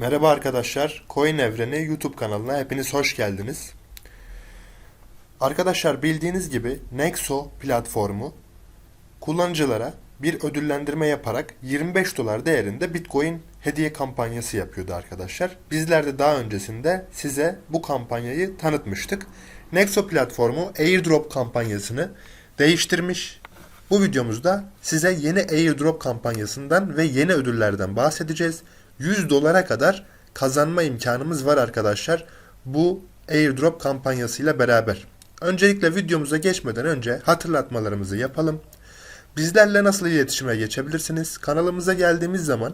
Merhaba arkadaşlar, Coin Evreni YouTube kanalına hepiniz hoş geldiniz. Arkadaşlar bildiğiniz gibi Nexo platformu kullanıcılara bir ödüllendirme yaparak 25 dolar değerinde Bitcoin hediye kampanyası yapıyordu arkadaşlar. Bizler de daha öncesinde size bu kampanyayı tanıtmıştık. Nexo platformu airdrop kampanyasını değiştirmiş. Bu videomuzda size yeni airdrop kampanyasından ve yeni ödüllerden bahsedeceğiz. 100 dolara kadar kazanma imkanımız var arkadaşlar. Bu airdrop kampanyasıyla beraber. Öncelikle videomuza geçmeden önce hatırlatmalarımızı yapalım. Bizlerle nasıl iletişime geçebilirsiniz? Kanalımıza geldiğimiz zaman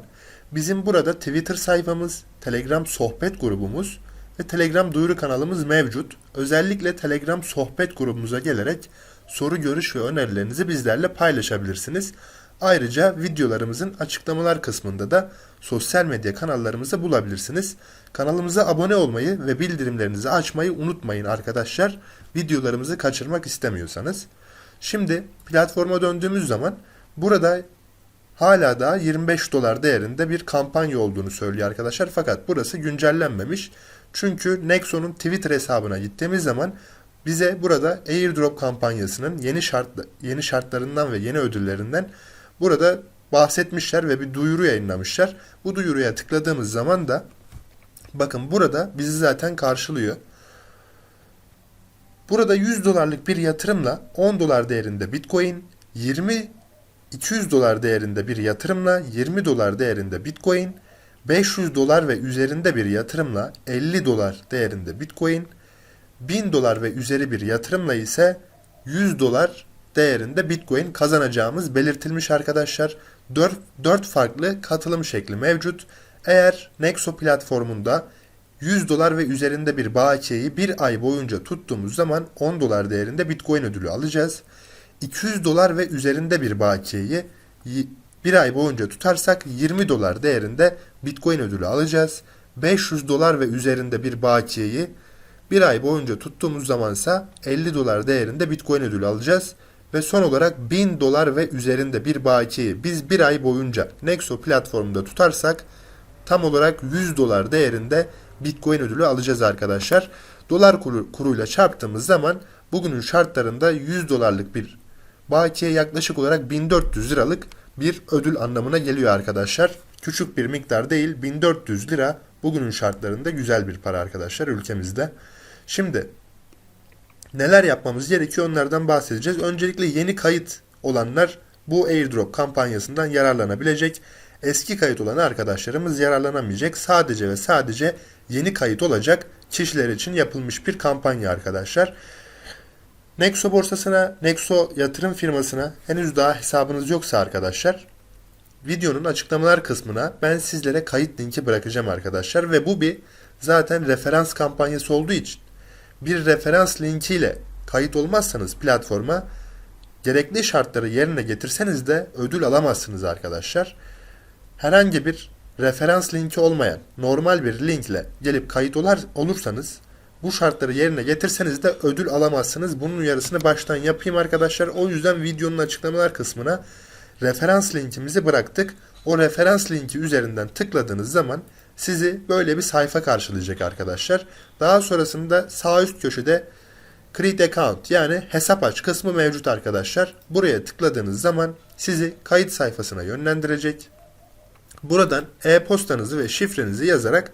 bizim burada Twitter sayfamız, Telegram sohbet grubumuz ve Telegram duyuru kanalımız mevcut. Özellikle Telegram sohbet grubumuza gelerek soru, görüş ve önerilerinizi bizlerle paylaşabilirsiniz. Ayrıca videolarımızın açıklamalar kısmında da sosyal medya kanallarımızı bulabilirsiniz. Kanalımıza abone olmayı ve bildirimlerinizi açmayı unutmayın arkadaşlar. Videolarımızı kaçırmak istemiyorsanız. Şimdi platforma döndüğümüz zaman burada hala da 25 dolar değerinde bir kampanya olduğunu söylüyor arkadaşlar. Fakat burası güncellenmemiş. Çünkü Nexo'nun Twitter hesabına gittiğimiz zaman bize burada airdrop kampanyasının yeni şart yeni şartlarından ve yeni ödüllerinden burada bahsetmişler ve bir duyuru yayınlamışlar. Bu duyuruya tıkladığımız zaman da bakın burada bizi zaten karşılıyor. Burada 100 dolarlık bir yatırımla 10 dolar değerinde Bitcoin, 20 200 dolar değerinde bir yatırımla 20 dolar değerinde Bitcoin, 500 dolar ve üzerinde bir yatırımla 50 dolar değerinde Bitcoin, 1000 dolar ve üzeri bir yatırımla ise 100 dolar değerinde Bitcoin kazanacağımız belirtilmiş arkadaşlar. 4, 4 farklı katılım şekli mevcut. Eğer Nexo platformunda 100 dolar ve üzerinde bir bakiyeyi bir ay boyunca tuttuğumuz zaman 10 dolar değerinde Bitcoin ödülü alacağız. 200 dolar ve üzerinde bir bakiyeyi bir ay boyunca tutarsak 20 dolar değerinde Bitcoin ödülü alacağız. 500 dolar ve üzerinde bir bakiyeyi bir ay boyunca tuttuğumuz zamansa 50 dolar değerinde Bitcoin ödülü alacağız. Ve son olarak 1000 dolar ve üzerinde bir bakiyeyi biz bir ay boyunca Nexo platformunda tutarsak tam olarak 100 dolar değerinde Bitcoin ödülü alacağız arkadaşlar. Dolar kuru, kuruyla çarptığımız zaman bugünün şartlarında 100 dolarlık bir bakiye yaklaşık olarak 1400 liralık bir ödül anlamına geliyor arkadaşlar. Küçük bir miktar değil 1400 lira bugünün şartlarında güzel bir para arkadaşlar ülkemizde. Şimdi neler yapmamız gerekiyor onlardan bahsedeceğiz. Öncelikle yeni kayıt olanlar bu airdrop kampanyasından yararlanabilecek. Eski kayıt olan arkadaşlarımız yararlanamayacak. Sadece ve sadece yeni kayıt olacak kişiler için yapılmış bir kampanya arkadaşlar. Nexo borsasına, Nexo yatırım firmasına henüz daha hesabınız yoksa arkadaşlar videonun açıklamalar kısmına ben sizlere kayıt linki bırakacağım arkadaşlar ve bu bir zaten referans kampanyası olduğu için bir referans linkiyle kayıt olmazsanız platforma gerekli şartları yerine getirseniz de ödül alamazsınız arkadaşlar. Herhangi bir referans linki olmayan normal bir linkle gelip kayıt olar, olursanız bu şartları yerine getirseniz de ödül alamazsınız. Bunun uyarısını baştan yapayım arkadaşlar. O yüzden videonun açıklamalar kısmına referans linkimizi bıraktık. O referans linki üzerinden tıkladığınız zaman sizi böyle bir sayfa karşılayacak arkadaşlar. Daha sonrasında sağ üst köşede Create Account yani hesap aç kısmı mevcut arkadaşlar. Buraya tıkladığınız zaman sizi kayıt sayfasına yönlendirecek. Buradan e-postanızı ve şifrenizi yazarak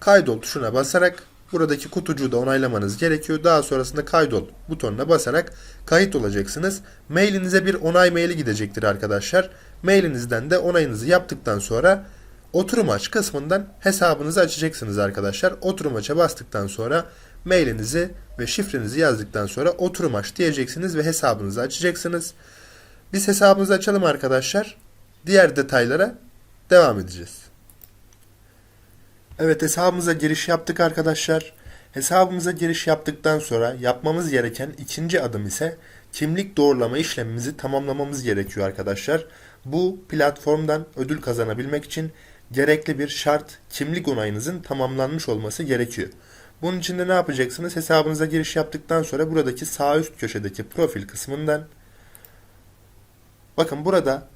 kaydol tuşuna basarak buradaki kutucuğu da onaylamanız gerekiyor. Daha sonrasında kaydol butonuna basarak kayıt olacaksınız. Mailinize bir onay maili gidecektir arkadaşlar. Mailinizden de onayınızı yaptıktan sonra oturum aç kısmından hesabınızı açacaksınız arkadaşlar. Oturum aç'a bastıktan sonra mailinizi ve şifrenizi yazdıktan sonra oturum aç diyeceksiniz ve hesabınızı açacaksınız. Biz hesabımızı açalım arkadaşlar. Diğer detaylara devam edeceğiz. Evet hesabımıza giriş yaptık arkadaşlar. Hesabımıza giriş yaptıktan sonra yapmamız gereken ikinci adım ise kimlik doğrulama işlemimizi tamamlamamız gerekiyor arkadaşlar. Bu platformdan ödül kazanabilmek için gerekli bir şart kimlik onayınızın tamamlanmış olması gerekiyor. Bunun için de ne yapacaksınız? Hesabınıza giriş yaptıktan sonra buradaki sağ üst köşedeki profil kısmından bakın burada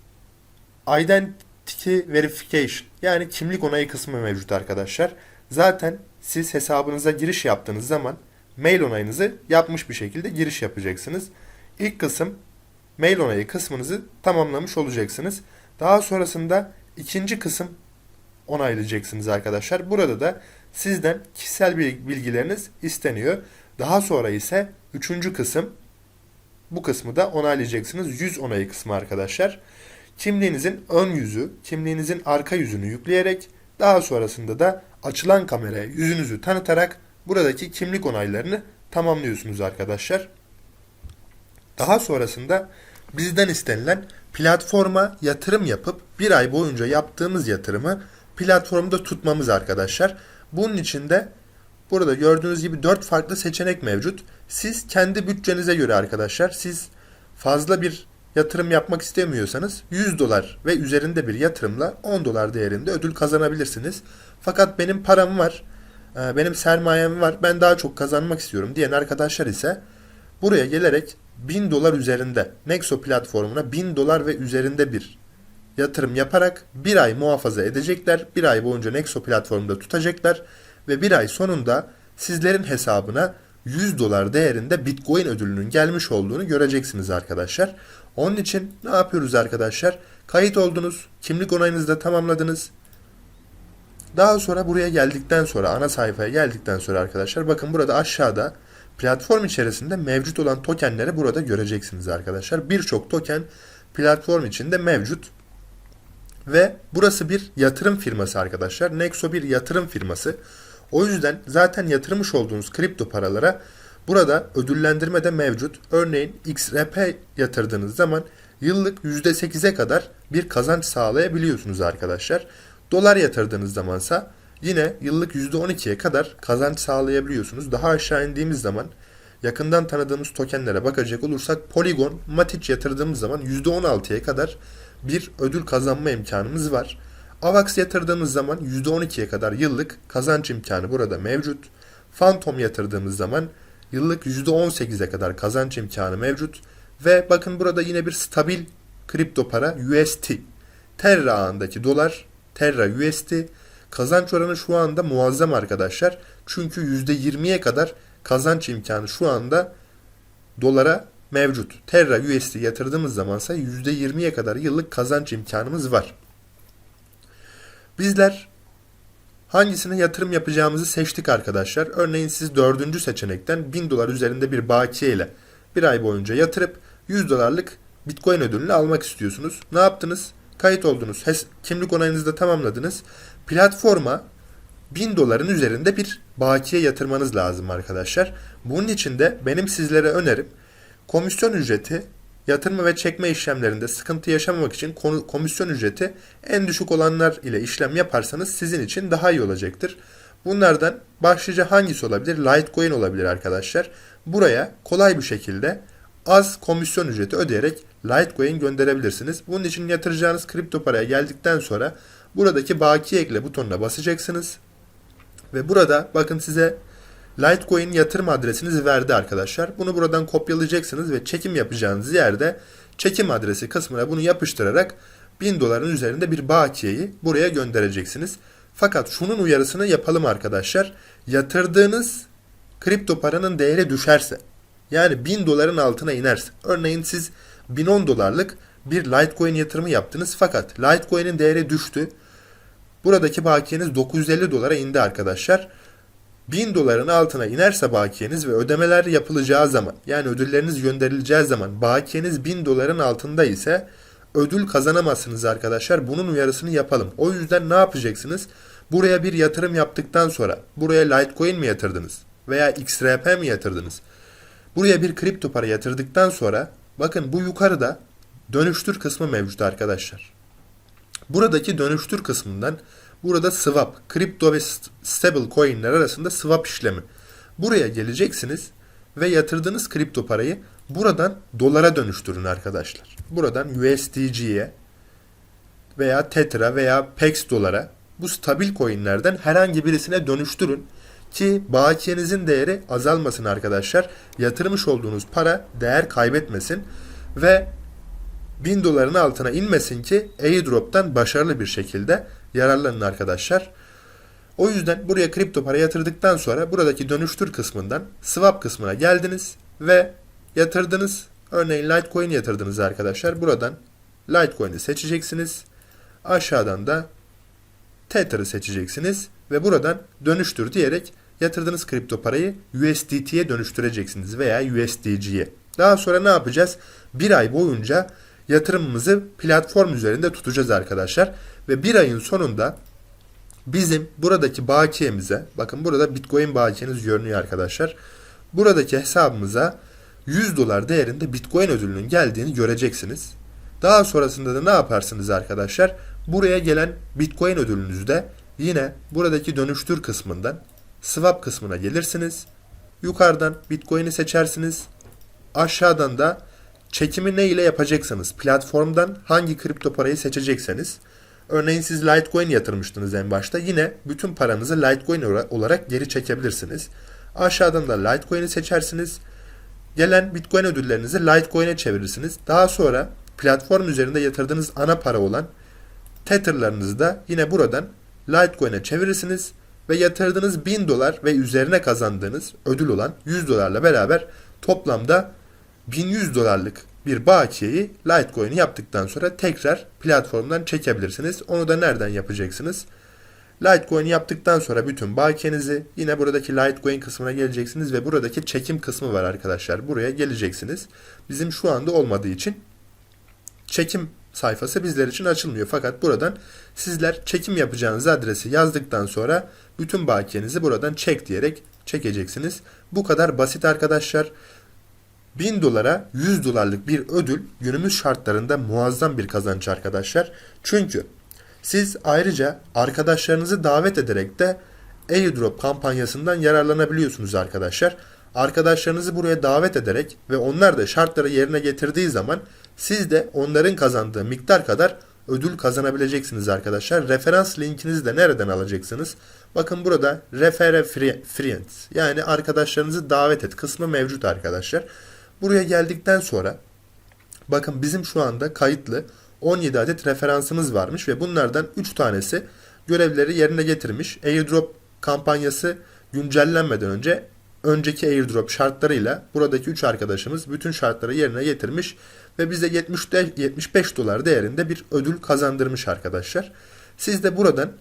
Identity Verification yani kimlik onayı kısmı mevcut arkadaşlar. Zaten siz hesabınıza giriş yaptığınız zaman mail onayınızı yapmış bir şekilde giriş yapacaksınız. İlk kısım mail onayı kısmınızı tamamlamış olacaksınız. Daha sonrasında ikinci kısım onaylayacaksınız arkadaşlar. Burada da sizden kişisel bilgileriniz isteniyor. Daha sonra ise üçüncü kısım bu kısmı da onaylayacaksınız. Yüz onayı kısmı arkadaşlar. Kimliğinizin ön yüzü, kimliğinizin arka yüzünü yükleyerek daha sonrasında da açılan kameraya yüzünüzü tanıtarak buradaki kimlik onaylarını tamamlıyorsunuz arkadaşlar. Daha sonrasında bizden istenilen platforma yatırım yapıp bir ay boyunca yaptığımız yatırımı platformda tutmamız arkadaşlar. Bunun için de burada gördüğünüz gibi 4 farklı seçenek mevcut. Siz kendi bütçenize göre arkadaşlar siz fazla bir yatırım yapmak istemiyorsanız 100 dolar ve üzerinde bir yatırımla 10 dolar değerinde ödül kazanabilirsiniz. Fakat benim param var, e, benim sermayem var, ben daha çok kazanmak istiyorum diyen arkadaşlar ise buraya gelerek 1000 dolar üzerinde Nexo platformuna 1000 dolar ve üzerinde bir yatırım yaparak bir ay muhafaza edecekler. Bir ay boyunca Nexo platformunda tutacaklar ve bir ay sonunda sizlerin hesabına 100 dolar değerinde Bitcoin ödülünün gelmiş olduğunu göreceksiniz arkadaşlar. Onun için ne yapıyoruz arkadaşlar? Kayıt oldunuz, kimlik onayınızı da tamamladınız. Daha sonra buraya geldikten sonra ana sayfaya geldikten sonra arkadaşlar bakın burada aşağıda platform içerisinde mevcut olan tokenleri burada göreceksiniz arkadaşlar. Birçok token platform içinde mevcut. Ve burası bir yatırım firması arkadaşlar. Nexo bir yatırım firması. O yüzden zaten yatırmış olduğunuz kripto paralara burada ödüllendirme de mevcut. Örneğin XRP yatırdığınız zaman yıllık %8'e kadar bir kazanç sağlayabiliyorsunuz arkadaşlar. Dolar yatırdığınız zamansa yine yıllık %12'ye kadar kazanç sağlayabiliyorsunuz. Daha aşağı indiğimiz zaman yakından tanıdığımız tokenlere bakacak olursak Polygon, Matic yatırdığımız zaman %16'ya kadar bir ödül kazanma imkanımız var. AVAX yatırdığımız zaman %12'ye kadar yıllık kazanç imkanı burada mevcut. Phantom yatırdığımız zaman yıllık %18'e kadar kazanç imkanı mevcut. Ve bakın burada yine bir stabil kripto para UST. Terra ağındaki dolar, Terra UST. Kazanç oranı şu anda muazzam arkadaşlar. Çünkü %20'ye kadar kazanç imkanı şu anda dolara mevcut. Terra USD yatırdığımız zamansa %20'ye kadar yıllık kazanç imkanımız var. Bizler hangisine yatırım yapacağımızı seçtik arkadaşlar. Örneğin siz dördüncü seçenekten 1000 dolar üzerinde bir bakiye ile bir ay boyunca yatırıp 100 dolarlık Bitcoin ödülünü almak istiyorsunuz. Ne yaptınız? Kayıt oldunuz. Kimlik onayınızı da tamamladınız. Platforma 1000 doların üzerinde bir bakiye yatırmanız lazım arkadaşlar. Bunun için de benim sizlere önerim komisyon ücreti yatırma ve çekme işlemlerinde sıkıntı yaşamamak için komisyon ücreti en düşük olanlar ile işlem yaparsanız sizin için daha iyi olacaktır. Bunlardan başlıca hangisi olabilir? Litecoin olabilir arkadaşlar. Buraya kolay bir şekilde az komisyon ücreti ödeyerek Litecoin gönderebilirsiniz. Bunun için yatıracağınız kripto paraya geldikten sonra buradaki bakiye ekle butonuna basacaksınız. Ve burada bakın size Litecoin yatırım adresinizi verdi arkadaşlar. Bunu buradan kopyalayacaksınız ve çekim yapacağınız yerde çekim adresi kısmına bunu yapıştırarak 1000 doların üzerinde bir bakiyeyi buraya göndereceksiniz. Fakat şunun uyarısını yapalım arkadaşlar. Yatırdığınız kripto paranın değeri düşerse yani 1000 doların altına inerse örneğin siz 1010 dolarlık bir Litecoin yatırımı yaptınız fakat Litecoin'in değeri düştü. Buradaki bakiyeniz 950 dolara indi arkadaşlar. 1000 doların altına inerse bakiyeniz ve ödemeler yapılacağı zaman yani ödülleriniz gönderileceği zaman bakiyeniz 1000 doların altında ise ödül kazanamazsınız arkadaşlar. Bunun uyarısını yapalım. O yüzden ne yapacaksınız? Buraya bir yatırım yaptıktan sonra buraya Litecoin mi yatırdınız veya XRP mi yatırdınız? Buraya bir kripto para yatırdıktan sonra bakın bu yukarıda dönüştür kısmı mevcut arkadaşlar. Buradaki dönüştür kısmından Burada swap, kripto ve stable coinler arasında swap işlemi. Buraya geleceksiniz ve yatırdığınız kripto parayı buradan dolara dönüştürün arkadaşlar. Buradan USDG'ye veya Tetra veya PEX dolara bu stabil coinlerden herhangi birisine dönüştürün ki bakiyenizin değeri azalmasın arkadaşlar. Yatırmış olduğunuz para değer kaybetmesin ve 1000 doların altına inmesin ki airdrop'tan başarılı bir şekilde yararlanın arkadaşlar. O yüzden buraya kripto para yatırdıktan sonra buradaki dönüştür kısmından swap kısmına geldiniz ve yatırdınız. Örneğin Litecoin yatırdınız arkadaşlar. Buradan Litecoin'i seçeceksiniz. Aşağıdan da Tether'ı seçeceksiniz ve buradan dönüştür diyerek yatırdığınız kripto parayı USDT'ye dönüştüreceksiniz veya USDG'ye. Daha sonra ne yapacağız? Bir ay boyunca yatırımımızı platform üzerinde tutacağız arkadaşlar. Ve bir ayın sonunda bizim buradaki bakiyemize, bakın burada Bitcoin bakiyeniz görünüyor arkadaşlar. Buradaki hesabımıza 100 dolar değerinde Bitcoin ödülünün geldiğini göreceksiniz. Daha sonrasında da ne yaparsınız arkadaşlar? Buraya gelen Bitcoin ödülünüzde yine buradaki dönüştür kısmından swap kısmına gelirsiniz. Yukarıdan Bitcoin'i seçersiniz. Aşağıdan da çekimi ne ile yapacaksınız? Platformdan hangi kripto parayı seçecekseniz. Örneğin siz Litecoin yatırmıştınız en başta. Yine bütün paranızı Litecoin olarak geri çekebilirsiniz. Aşağıdan da Litecoin'i seçersiniz. Gelen Bitcoin ödüllerinizi Litecoin'e çevirirsiniz. Daha sonra platform üzerinde yatırdığınız ana para olan Tether'larınızı da yine buradan Litecoin'e çevirirsiniz ve yatırdığınız 1000 dolar ve üzerine kazandığınız ödül olan 100 dolarla beraber toplamda 1100 dolarlık bir bakiyeyi Litecoin'i yaptıktan sonra tekrar platformdan çekebilirsiniz. Onu da nereden yapacaksınız? Litecoin yaptıktan sonra bütün bakiyenizi yine buradaki Litecoin kısmına geleceksiniz ve buradaki çekim kısmı var arkadaşlar. Buraya geleceksiniz. Bizim şu anda olmadığı için çekim sayfası bizler için açılmıyor. Fakat buradan sizler çekim yapacağınız adresi yazdıktan sonra bütün bakiyenizi buradan çek diyerek çekeceksiniz. Bu kadar basit arkadaşlar. 1000 dolara 100 dolarlık bir ödül günümüz şartlarında muazzam bir kazanç arkadaşlar. Çünkü siz ayrıca arkadaşlarınızı davet ederek de airdrop kampanyasından yararlanabiliyorsunuz arkadaşlar. Arkadaşlarınızı buraya davet ederek ve onlar da şartları yerine getirdiği zaman siz de onların kazandığı miktar kadar ödül kazanabileceksiniz arkadaşlar. Referans linkinizi de nereden alacaksınız? Bakın burada refer friends yani arkadaşlarınızı davet et kısmı mevcut arkadaşlar. Buraya geldikten sonra bakın bizim şu anda kayıtlı 17 adet referansımız varmış ve bunlardan 3 tanesi görevleri yerine getirmiş. Airdrop kampanyası güncellenmeden önce önceki airdrop şartlarıyla buradaki 3 arkadaşımız bütün şartları yerine getirmiş ve bize 70, 75 dolar değerinde bir ödül kazandırmış arkadaşlar. Siz de buradan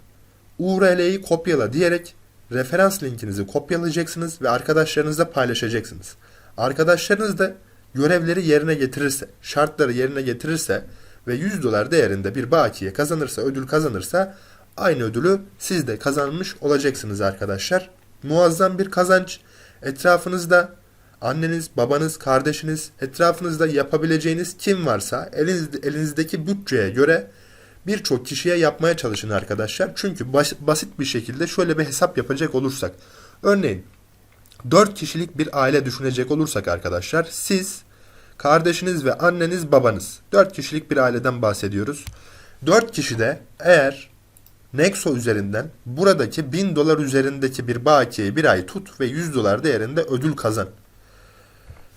URL'yi kopyala diyerek referans linkinizi kopyalayacaksınız ve arkadaşlarınızla paylaşacaksınız. Arkadaşlarınız da görevleri yerine getirirse, şartları yerine getirirse ve 100 dolar değerinde bir bakiye kazanırsa, ödül kazanırsa aynı ödülü siz de kazanmış olacaksınız arkadaşlar. Muazzam bir kazanç. Etrafınızda anneniz, babanız, kardeşiniz, etrafınızda yapabileceğiniz kim varsa eliniz, elinizdeki bütçeye göre birçok kişiye yapmaya çalışın arkadaşlar. Çünkü bas, basit bir şekilde şöyle bir hesap yapacak olursak. Örneğin 4 kişilik bir aile düşünecek olursak arkadaşlar siz, kardeşiniz ve anneniz, babanız 4 kişilik bir aileden bahsediyoruz. 4 kişi de eğer Nexo üzerinden buradaki 1000 dolar üzerindeki bir bakiyeyi bir ay tut ve 100 dolar değerinde ödül kazan.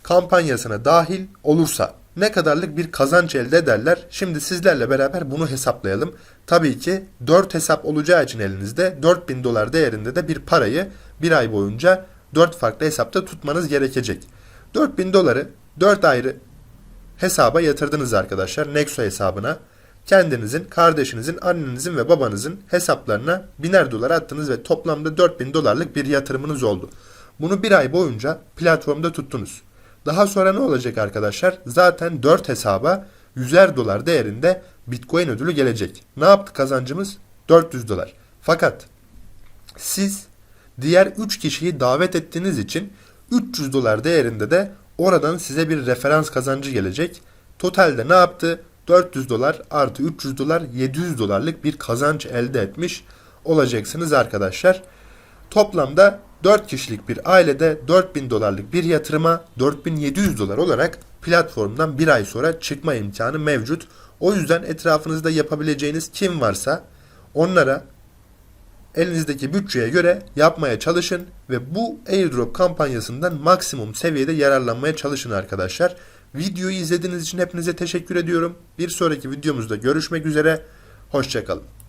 Kampanyasına dahil olursa ne kadarlık bir kazanç elde ederler? Şimdi sizlerle beraber bunu hesaplayalım. Tabii ki 4 hesap olacağı için elinizde 4000 dolar değerinde de bir parayı bir ay boyunca 4 farklı hesapta tutmanız gerekecek. 4000 doları 4 ayrı hesaba yatırdınız arkadaşlar. Nexo hesabına. Kendinizin, kardeşinizin, annenizin ve babanızın hesaplarına biner dolar attınız ve toplamda 4000 dolarlık bir yatırımınız oldu. Bunu bir ay boyunca platformda tuttunuz. Daha sonra ne olacak arkadaşlar? Zaten 4 hesaba 100'er dolar değerinde Bitcoin ödülü gelecek. Ne yaptı kazancımız? 400 dolar. Fakat siz diğer 3 kişiyi davet ettiğiniz için 300 dolar değerinde de oradan size bir referans kazancı gelecek. Totalde ne yaptı? 400 dolar artı 300 dolar 700 dolarlık bir kazanç elde etmiş olacaksınız arkadaşlar. Toplamda 4 kişilik bir ailede 4000 dolarlık bir yatırıma 4700 dolar olarak platformdan bir ay sonra çıkma imkanı mevcut. O yüzden etrafınızda yapabileceğiniz kim varsa onlara elinizdeki bütçeye göre yapmaya çalışın ve bu airdrop kampanyasından maksimum seviyede yararlanmaya çalışın arkadaşlar. Videoyu izlediğiniz için hepinize teşekkür ediyorum. Bir sonraki videomuzda görüşmek üzere. Hoşçakalın.